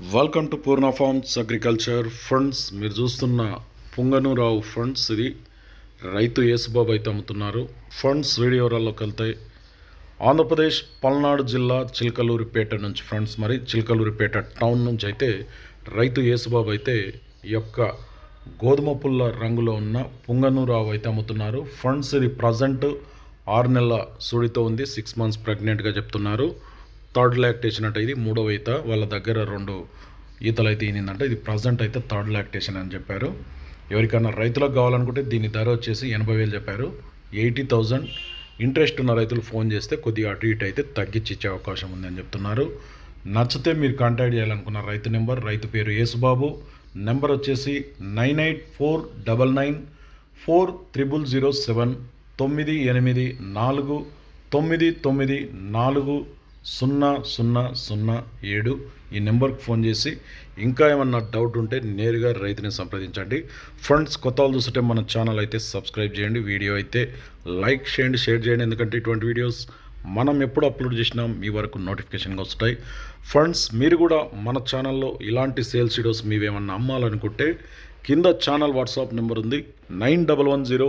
Welcome to Purna farms agriculture funds మీరు చూస్తున్న పుంగనూరావు funds ఇది. రైతు యేసుబాబు అయితే అమ్ముతున్నారు. ఫండ్స్ వీడియోరాల్లోకి వెళ్తాయి ఆంధ్రప్రదేశ్ పల్నాడు జిల్లా చిలకలూరిపేట నుంచి ఫ్రెండ్స్ మరి చిలకలూరిపేట టౌన్ నుంచి అయితే రైతు యేసుబాబు అయితే ఈ యొక్క గోధుమ పుల్ల రంగులో ఉన్న పుంగనూరావు అయితే అమ్ముతున్నారు. ఫండ్స్ ఇది ప్రజెంట్ ఆరు నెలల సుడితో ఉంది సిక్స్ మంత్స్ ప్రెగ్నెంట్గా చెప్తున్నారు. థర్డ్ లాక్టేషన్ అంటే ఇది మూడవ ఈత వాళ్ళ దగ్గర రెండు ఈతలు అయితే ఈనిందంటే. ఇది ప్రజెంట్ అయితే థర్డ్ లాక్టేషన్ అని చెప్పారు. ఎవరికైనా రైతులకు కావాలనుకుంటే దీని ధర వచ్చేసి ఎనభై వేలు చెప్పారు. ఎయిటీ థౌజండ్ ఇంట్రెస్ట్ ఉన్న రైతులు ఫోన్ చేస్తే కొద్దిగా అటు ఇటు అయితే తగ్గించి ఇచ్చే అవకాశం ఉందని చెప్తున్నారు. నచ్చితే మీరు కాంటాక్ట్ చేయాలనుకున్న రైతు నెంబర్ రైతు పేరు యేసుబాబు. నెంబర్ వచ్చేసి nine eight four double nine four triple zero seven తొమ్మిది ఎనిమిది నాలుగు తొమ్మిది తొమ్మిది నాలుగు సున్నా సున్నా సున్నా ఏడు ఈ నెంబర్కి ఫోన్ చేసి ఇంకా ఏమన్నా డౌట్ ఉంటే నేరుగా రైతుని సంప్రదించండి. ఫ్రెండ్స్ కొత్త వాళ్ళు చూస్తుంటే మన ఛానల్ అయితే సబ్స్క్రైబ్ చేయండి. వీడియో అయితే లైక్ చేయండి షేర్ చేయండి. ఎందుకంటే ఇటువంటి వీడియోస్ మనం ఎప్పుడు అప్లోడ్ చేసినా మీ వరకు నోటిఫికేషన్గా వస్తాయి. ఫ్రెండ్స్ మీరు కూడా మన ఛానల్లో ఇలాంటి సేల్స్ వీడియోస్ మీవేమన్నా అమ్మాలనుకుంటే కింద ఛానల్ వాట్సాప్ నెంబర్ ఉంది. Nine double one zero